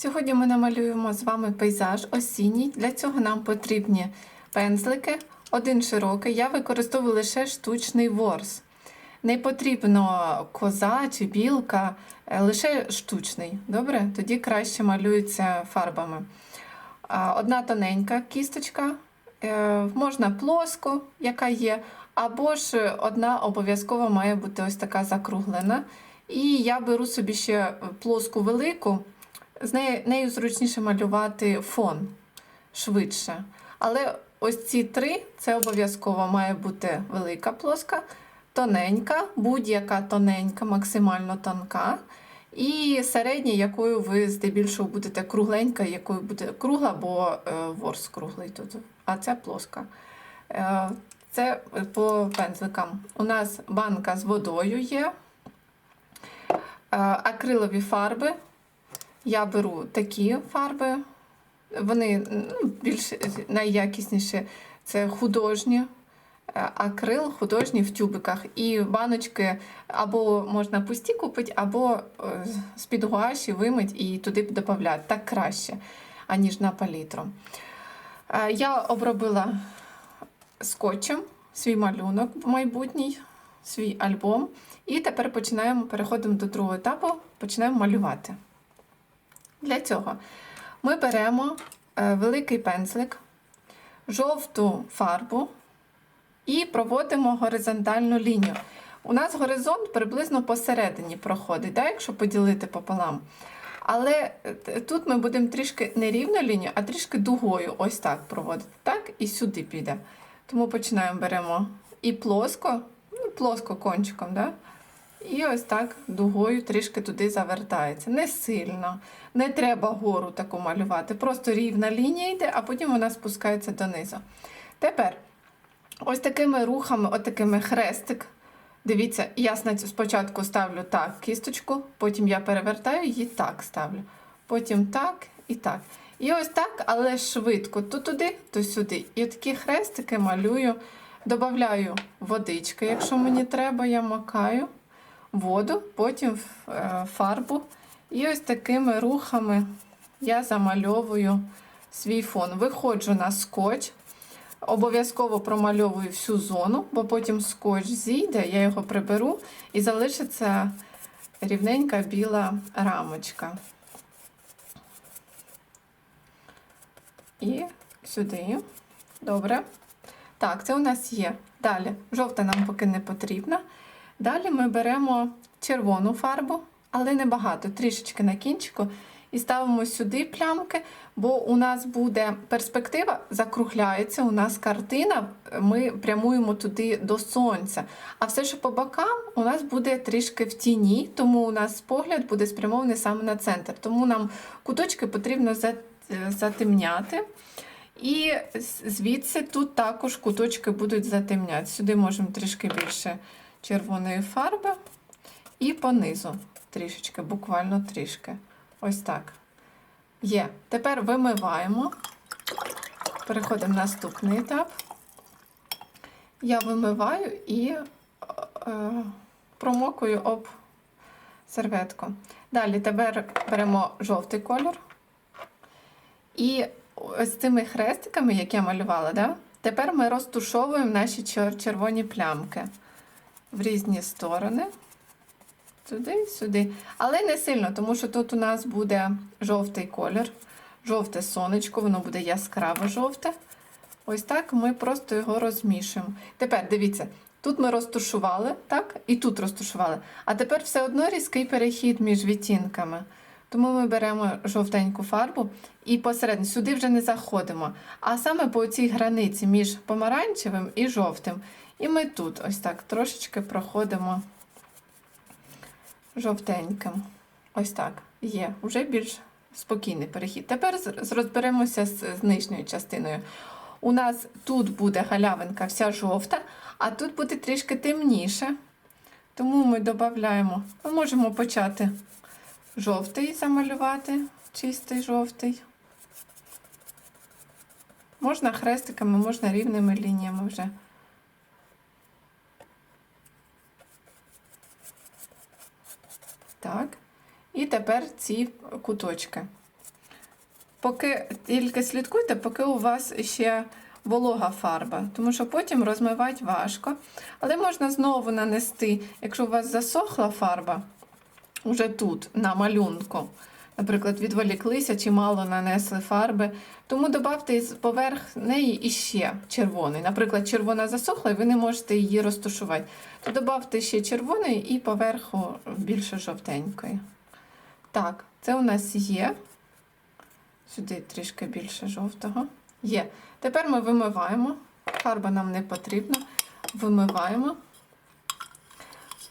Сьогодні ми намалюємо з вами пейзаж осінній. Для цього нам потрібні пензлики, один широкий. Я використовую лише штучний ворс. Не потрібно коза чи білка, е, лише штучний. Добре? Тоді краще малюється фарбами. Одна тоненька кісточка, е, можна плоску, яка є, або ж одна обов'язково має бути ось така закруглена. І я беру собі ще плоску велику, з нею, нею зручніше малювати фон швидше. Але ось ці три це обов'язково має бути велика плоска, тоненька, будь-яка тоненька, максимально тонка. І середня, якою ви здебільшого будете кругленька, якою буде кругла, бо е, ворс круглий тут, а це плоска. Е, це по пензликам. У нас банка з водою є, е, акрилові фарби. Я беру такі фарби. Вони ну, більш найякісніші це художні, е, акрил, художні в тюбиках. І баночки або можна пусті купити, або е, з-під гуаші вимить і туди додати. Так краще, аніж на палітру. Е, Я обробила скотчем свій малюнок майбутній, свій альбом. І тепер починаємо, переходимо до другого етапу, починаємо малювати. Для цього ми беремо е, великий пензлик, жовту фарбу і проводимо горизонтальну лінію. У нас горизонт приблизно посередині проходить, да, якщо поділити пополам. Але е, тут ми будемо трішки не рівну лінію, а трішки дугою ось так проводити. Так, і сюди піде. Тому починаємо беремо і плоско, ну, плоско кончиком. Да? І ось так дугою трішки туди завертається. Не сильно. Не треба гору таку малювати. Просто рівна лінія йде, а потім вона спускається донизу. Тепер ось такими рухами, от такими хрестик. Дивіться, я спочатку ставлю так кісточку, потім я перевертаю її так ставлю. Потім так і так. І ось так, але швидко то туди, то сюди. І такі хрестики малюю, додаю водички, якщо мені треба, я макаю воду, потім е, фарбу. І ось такими рухами я замальовую свій фон. Виходжу на скотч, обов'язково промальовую всю зону, бо потім скотч зійде, я його приберу і залишиться рівненька біла рамочка. І сюди. Добре. Так, це у нас є. Далі, жовта нам поки не потрібна. Далі ми беремо червону фарбу, але не багато, трішечки на кінчику. І ставимо сюди плямки, бо у нас буде перспектива, закругляється, у нас картина, ми прямуємо туди до сонця. А все, що по бокам, у нас буде трішки в тіні, тому у нас погляд буде спрямований саме на центр. Тому нам куточки потрібно затемняти. І звідси тут також куточки будуть затемняти. Сюди можемо трішки більше червоної фарби і понизу трішечки, буквально трішки. Ось так. Є. Тепер вимиваємо. Переходимо на наступний етап. Я вимиваю і е, промокую об серветку. Далі тепер беремо жовтий кольор. І ось цими хрестиками, які я малювала, да? тепер ми розтушовуємо наші червоні плямки в різні сторони. Туди, сюди. Але не сильно, тому що тут у нас буде жовтий колір, жовте сонечко, воно буде яскраво жовте. Ось так ми просто його розмішуємо. Тепер дивіться, тут ми розтушували, так? І тут розтушували. А тепер все одно різкий перехід між відтінками. Тому ми беремо жовтеньку фарбу і посередині сюди вже не заходимо. А саме по цій границі між помаранчевим і жовтим. І ми тут ось так трошечки проходимо жовтеньким. Ось так. Є. Вже більш спокійний перехід. Тепер розберемося з, нижньою частиною. У нас тут буде галявинка вся жовта, а тут буде трішки темніше. Тому ми додаємо, ми можемо почати жовтий замалювати, чистий жовтий. Можна хрестиками, можна рівними лініями вже. Так. І тепер ці куточки. поки тільки слідкуйте, поки у вас ще волога фарба, тому що потім розмивати важко. Але можна знову нанести, якщо у вас засохла фарба, уже тут, на малюнку. Наприклад, відволіклися чи мало нанесли фарби, тому додавте поверх неї іще червоний. Наприклад, червона засохла, і ви не можете її розташувати. То додавте ще червоний і поверху більше жовтенької. Так, це у нас є. Сюди трішки більше жовтого. Є. Тепер ми вимиваємо. Фарба нам не потрібна. Вимиваємо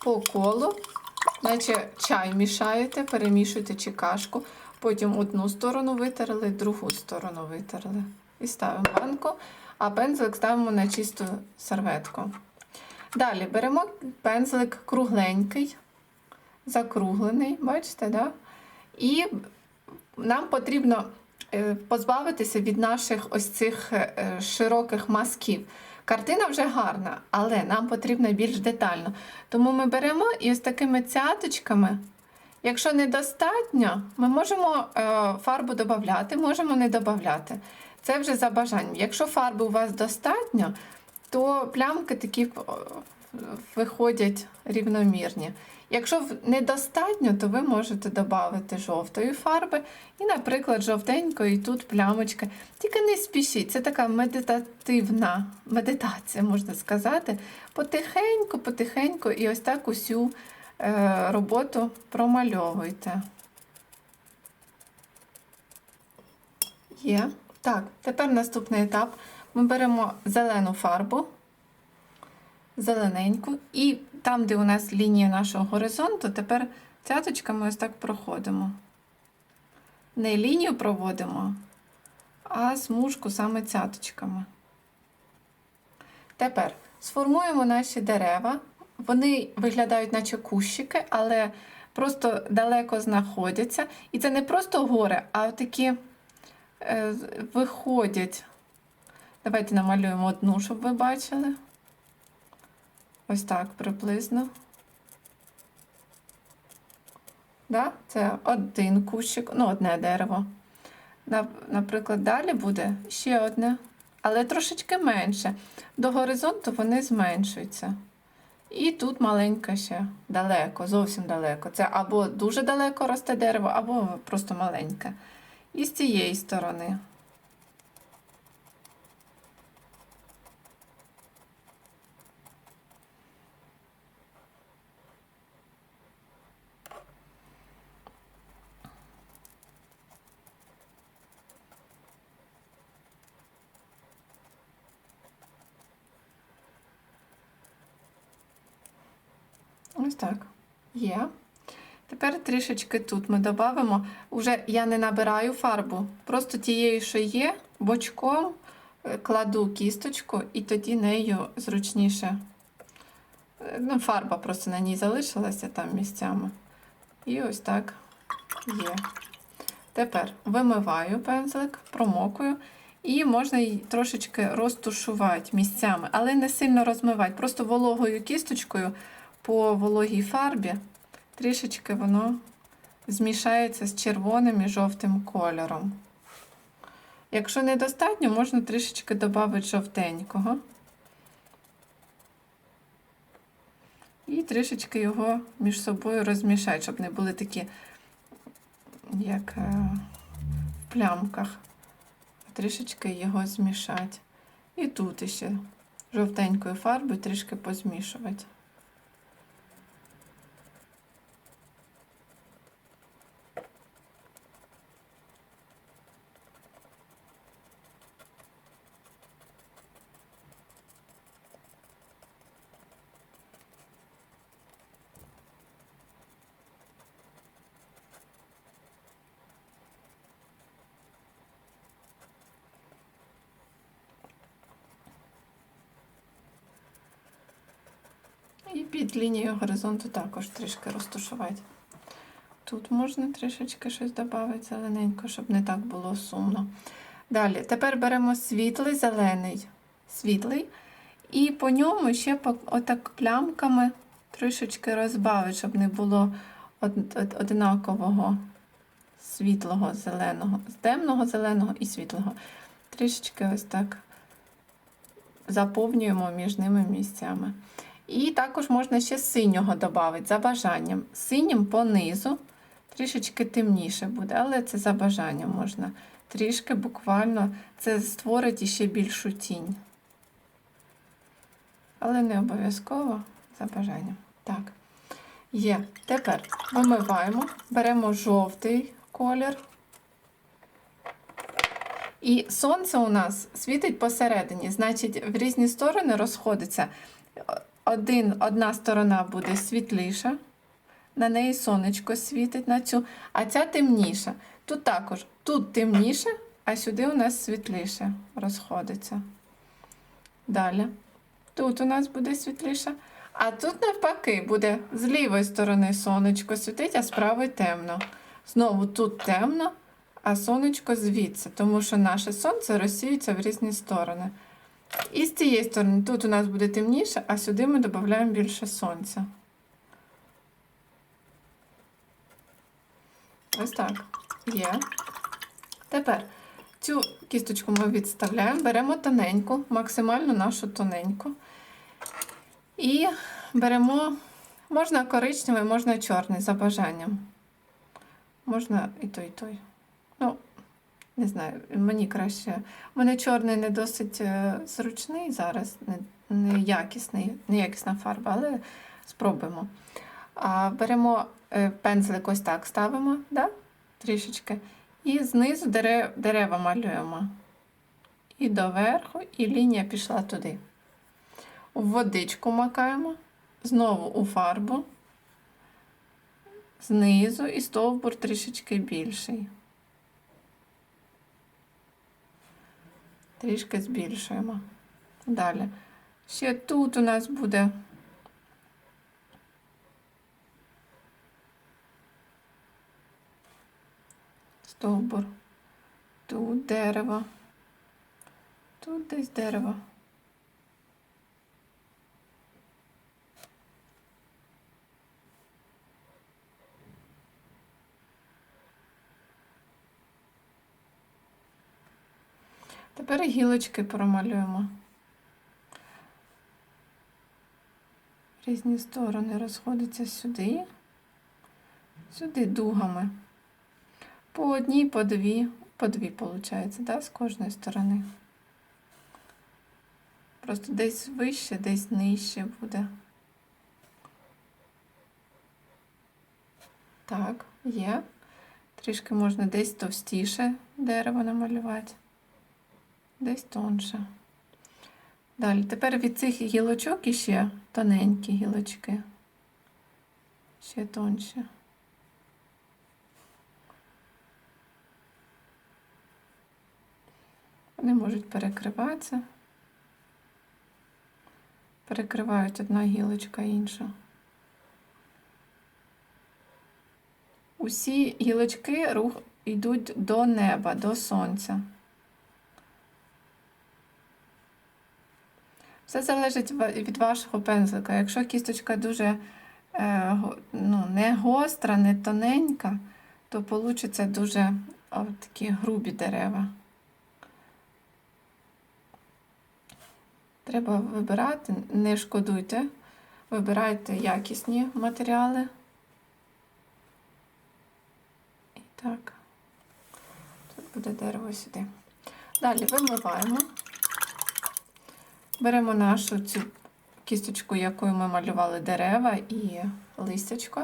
по колу, наче чай мішаєте, перемішуєте чи кашку. Потім одну сторону витерли, другу сторону витерли. І ставимо банку, а пензлик ставимо на чисту серветку. Далі беремо пензлик кругленький, закруглений, бачите, да? І нам потрібно е, позбавитися від наших ось цих е, широких мазків. Картина вже гарна, але нам потрібно більш детально. Тому ми беремо і ось такими цяточками. Якщо недостатньо, ми можемо е, фарбу додати, можемо не додати. Це вже за бажанням. Якщо фарби у вас достатньо, то плямки такі е, виходять рівномірні. Якщо недостатньо, то ви можете додати жовтої фарби і, наприклад, жовтенької тут плямочки. Тільки не спішіть, це така медитативна медитація, можна сказати. Потихеньку, потихеньку, і ось так усю е, роботу промальовуйте. Є. Так, тепер наступний етап. Ми беремо зелену фарбу, зелененьку, і там, де у нас лінія нашого горизонту, тепер цяточками ось так проходимо. Не лінію проводимо, а смужку саме цяточками. Тепер сформуємо наші дерева. Вони виглядають, наче кущики, але просто далеко знаходяться. І це не просто гори, а такі е, виходять. Давайте намалюємо одну, щоб ви бачили. Ось так приблизно. Да? Це один кущик, ну, одне дерево. Наприклад, далі буде ще одне, але трошечки менше. До горизонту вони зменшуються. І тут маленьке ще далеко, зовсім далеко. Це або дуже далеко росте дерево, або просто маленьке. І з цієї сторони. Ось так. Є. Тепер трішечки тут ми додамо. Уже я не набираю фарбу, просто тією, що є, бочком е, кладу кісточку і тоді нею зручніше. Е, Ну, фарба просто на ній залишилася там місцями. І ось так є. Тепер вимиваю пензлик, промокую. І можна її трошечки розтушувати місцями, але не сильно розмивати. Просто вологою кісточкою по вологій фарбі трішечки воно змішається з червоним і жовтим кольором. Якщо недостатньо, можна трішечки додати жовтенького. І трішечки його між собою розмішати, щоб не були такі, як е, в плямках. Трішечки його змішати. І тут ще жовтенькою фарбою трішки позмішувати. І під лінією горизонту також трішки розташувати. Тут можна трішечки щось додати зелененько, щоб не так було сумно. Далі, тепер беремо світлий зелений, світлий, і по ньому ще отак плямками трішечки розбавити, щоб не було од- од- однакового світлого зеленого, темного зеленого і світлого. Трішечки ось так заповнюємо між ними місцями. І також можна ще синього додати за бажанням. Синім по низу трішечки темніше буде, але це за бажанням можна. Трішки буквально це створить іще більшу тінь. Але не обов'язково за бажанням. Так. Є. Тепер вимиваємо, беремо жовтий колір. І сонце у нас світить посередині, значить, в різні сторони розходиться. Один, одна сторона буде світліша, на неї сонечко світить на цю, а ця темніша. Тут також тут темніше, а сюди у нас світліше розходиться. Далі. Тут у нас буде світліше. А тут навпаки буде з лівої сторони сонечко світить, а з правої темно. Знову тут темно, а сонечко звідси, тому що наше сонце розсіюється в різні сторони. І з цієї сторони тут у нас буде темніше, а сюди ми додаємо більше сонця. Ось так. Є. Тепер цю кісточку ми відставляємо, беремо тоненьку, максимально нашу тоненьку. І беремо, можна коричневий, можна чорний за бажанням. Можна і той, і той. Ну, не знаю, мені краще. У мене чорний не досить е, зручний зараз, не, не неякісна фарба, але спробуємо. А, беремо е, пензлик ось так ставимо, да? трішечки. І знизу дерев, дерева малюємо. І доверху, і лінія пішла туди. У водичку макаємо, знову у фарбу, знизу і стовбур трішечки більший. Трішки збільшуємо. Далі. Ще тут у нас буде стовбур, тут дерево, тут десь дерево. Тепер гілочки промалюємо. Різні сторони розходяться сюди, сюди дугами. По одній, по дві, по дві, виходить, да, з кожної сторони. Просто десь вище, десь нижче буде. Так, є. Трішки можна десь товстіше дерево намалювати десь тонше. Далі, тепер від цих гілочок іще тоненькі гілочки, ще тонші. Вони можуть перекриватися, перекривають одна гілочка іншу. Усі гілочки рух йдуть до неба, до сонця. Все залежить від вашого пензлика. Якщо кісточка дуже е, ну, не гостра, не тоненька, то вийде дуже о, такі грубі дерева. Треба вибирати, не шкодуйте, вибирайте якісні матеріали. І так, тут буде дерево сюди. Далі вимиваємо. Беремо нашу цю кісточку, якою ми малювали дерева і листячко.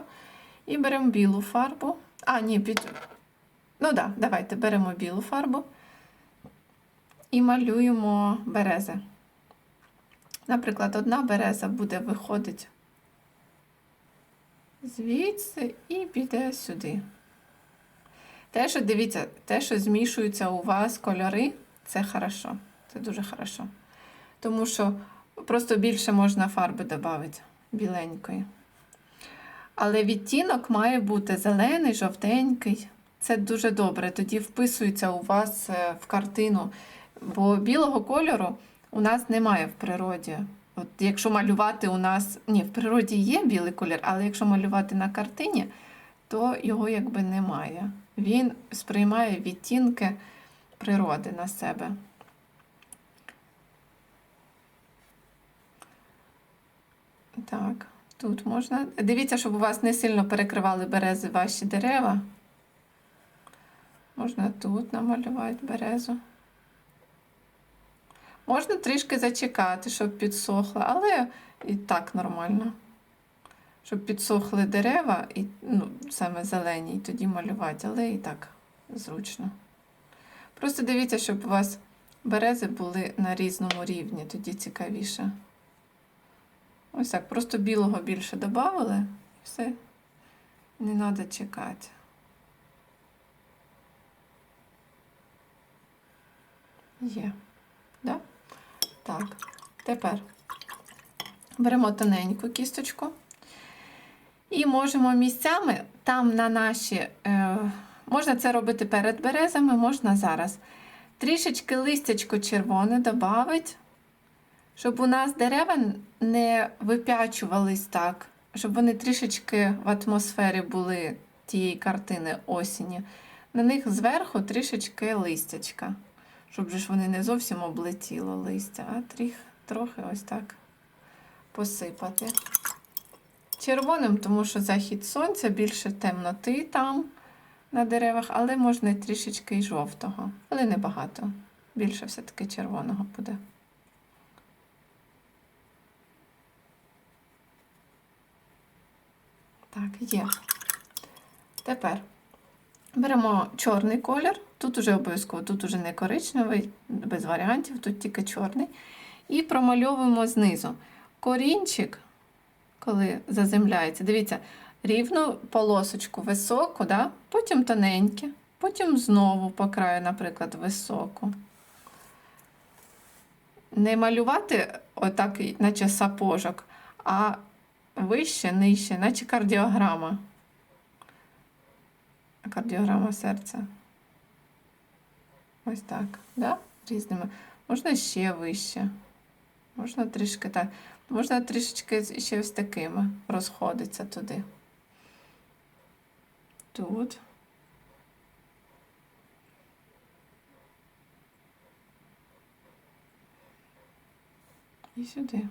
І беремо білу фарбу. А, ні, під... ну так, да, давайте беремо білу фарбу і малюємо берези. Наприклад, одна береза буде виходити звідси і піде сюди. Те, що дивіться, те, що змішуються у вас кольори, це хорошо. Це дуже хорошо тому що просто більше можна фарби додати біленької. Але відтінок має бути зелений, жовтенький. Це дуже добре. Тоді вписується у вас е, в картину. Бо білого кольору у нас немає в природі. От Якщо малювати у нас, ні, в природі є білий колір, але якщо малювати на картині, то його якби немає. він сприймає відтінки природи на себе. Так, тут можна. Дивіться, щоб у вас не сильно перекривали берези ваші дерева. Можна тут намалювати березу. Можна трішки зачекати, щоб підсохло, але і так нормально. Щоб підсохли дерева, і, ну, саме зелені, і тоді малювати, але і так зручно. Просто дивіться, щоб у вас берези були на різному рівні, тоді цікавіше. Ось так, просто білого більше додали, і все. Не треба чекати. Є. Да? Так, тепер беремо тоненьку кісточку і можемо місцями там на наші, е, можна це робити перед березами, можна зараз. Трішечки листячко червоне додати, щоб у нас дерева не вип'ячувались так, щоб вони трішечки в атмосфері були тієї картини осені. На них зверху трішечки листячка щоб ж вони не зовсім облетіло листя, а тріх, трохи ось так посипати. Червоним, тому що захід сонця, більше темноти там на деревах, але можна трішечки і жовтого, але небагато. Більше все-таки червоного буде. Так, є. Тепер беремо чорний колір. Тут уже обов'язково, тут уже не коричневий, без варіантів, тут тільки чорний. І промальовуємо знизу. Корінчик, коли заземляється, дивіться, рівну полосочку високу, да? потім тоненьке, потім знову по краю, наприклад, високу. Не малювати отак, наче сапожок, а вище, нижче, наче кардіограма. Кардіограма серця. Ось так, да? різними. Можна ще вище. Можна трішки так. Можна трішечки ще ось такими розходиться туди. Тут. І сюди.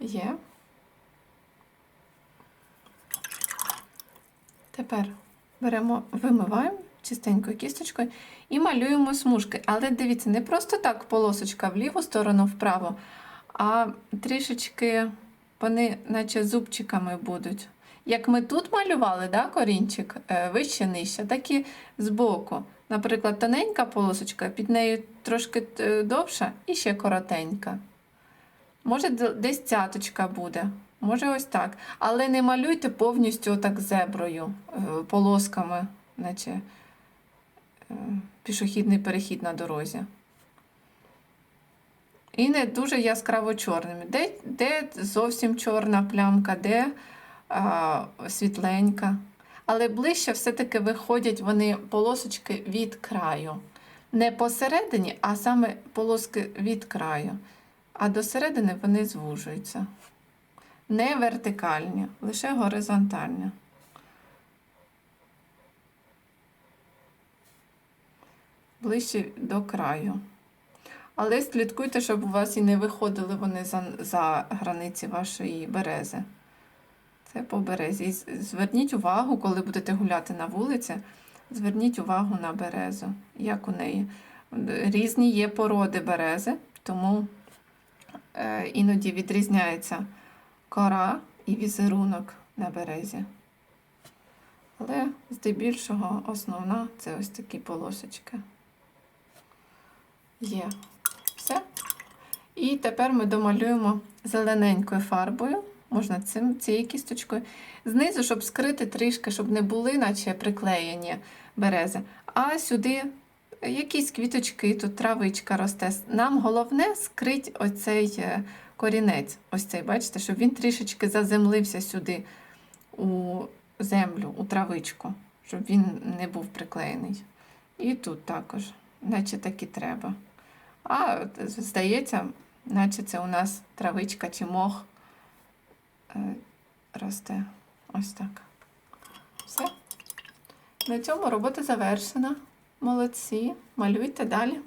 Є. Тепер беремо, вимиваємо чистенькою кісточкою і малюємо смужки. Але дивіться, не просто так полосочка в ліву сторону вправо, а трішечки вони, наче зубчиками будуть. Як ми тут малювали, да, корінчик е, вище нижче, так і збоку. Наприклад, тоненька полосочка, під нею трошки е, довша і ще коротенька. Може, десь цяточка буде. Може, ось так. Але не малюйте повністю так зеброю, е, полосками, наче е, пішохідний перехід на дорозі. І не дуже яскраво чорними. Де де зовсім чорна плямка, де а, світленька. Але ближче все-таки виходять вони полосочки від краю. Не посередині, а саме полоски від краю. А до середини вони звужуються. Не вертикальні, лише горизонтальні. Ближче до краю. Але слідкуйте, щоб у вас і не виходили вони за, за границі вашої берези. Це по березі. І зверніть увагу, коли будете гуляти на вулиці, зверніть увагу на березу, як у неї. Різні є породи берези, тому іноді відрізняється кора і візерунок на березі. Але здебільшого основна це ось такі полосочки. Є все. І тепер ми домалюємо зелененькою фарбою, можна цим, цією кісточкою. Знизу, щоб скрити трішки, щоб не були, наче приклеєні берези. А сюди якісь квіточки, тут травичка росте. Нам головне скрити оцей е, корінець. Ось цей, бачите, щоб він трішечки заземлився сюди у землю, у травичку, щоб він не був приклеєний. І тут також, наче так і треба. А здається, наче це у нас травичка чи мох е, росте. Ось так. Все. На цьому робота завершена. Молодці. Малюйте далі.